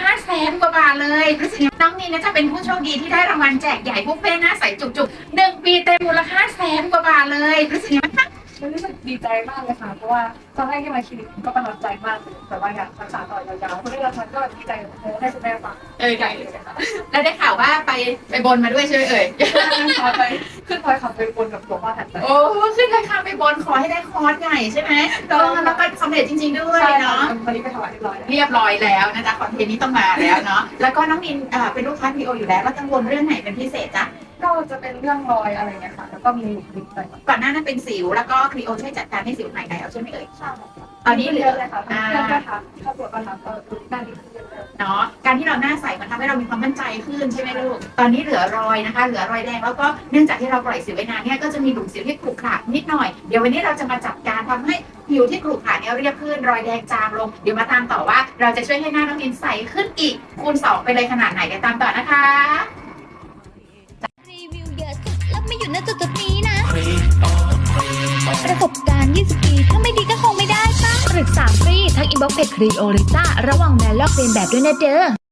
ค่าแสนกว่าบาทเลยรู้สึกน้องนีนะจะเป็นผู้โชคดีที่ได้รางวัลแจกใหญ่บุฟเฟ่ต์หน้าใสจุกๆหนึ่งปีเต็มมูลค่าแสนกว่าบาทเลยรู้สึกยังไง บ้างคะรู้สึกดีใจมากเลยค่ะ เพราะว่าตอนแรกที่มาคลินิกก็ประทับใจมากเลยแต่ว่าอยากรักษาต่อยาวๆคุณได้รางวัลก็ดีใจให้คุณแม่ฟังเออใหญ่เลยค่ะแล้วได้ข่าวว่าไปไปบนมาด้วยใช่ไหมเอ่ยไปขึ้นพลอยขับไปบนกับหลวงพ่อถัดไปโอ้ขึ้นราคาไปบนขอให้ได้คอร์สใหญ่ใช่ไหมเออแล้วก็สำเร็จจริง ๆด้วยใช่เนาะตอนนี้ไปถวายเรียบร้อยแล้วเรียบร้อยแล้วนะจ๊ะคอนเทนต์นี้ต้องมาแล้วเนาะแล้วก็น้องนินเอ่อเป็นลูกค้าพีโออยู่แล้วแล้วกังวลเรื่องไหนเป็นพิเศษจ๊ะ ก็จะเป็นเรื่องรอยอะไรเงี้ยค่ะ แล้วก็มีหลิปไปก่อนหน้านั้นเป็นสิวแล้วก็ครีโอช่วยจัดการให้สิวหายแล้วใช่ไหมเอ่ย ใช่ตอนนี้เหลืเยออะเลยค่ะทั้งเพื่อนก็ทำถ้าปวดก็ทำก็ดูหน้าดีขึ้นเยอะเลยเนาะการที่เราหน้าใสมันทำให้เรามีความมั่นใจขึ้นใช่ไหมลูก ตอนนี้เหลือรอยนะคะ เหลือรอยแดงแล้วก็เนื่องจากที่เราปล่อยสิวไว้นานเนี่ยก็จะมีหลุมสิวที่ขรุขระนิดหน่อย เดี๋ยววันนี้เราจะมาจัดการทำให้ผิวที่ขรุขระเนี่ยเรียบขึ้นรอยแดงจางลง เดี๋ยวมาตามต่อว่าเราจะช่วยให้หน้าน้องนินใสขึ้นอีกคูณสองไปเลยขนาดไหนเดี๋ยวตามต่อนะคะรีวิวเยอะสุ ดแล้วไม่อยู่ณจุดจุดๆนี้นะ ประสบการณ์ 20 ปี ถ้าไม่ดีก็คงไม่ได้ปะปรึกษาฟรี ทั้งอินบ็อกเพจครีโอริต้าระวังแมลลอกเลียนแบบด้วยนะเด้อ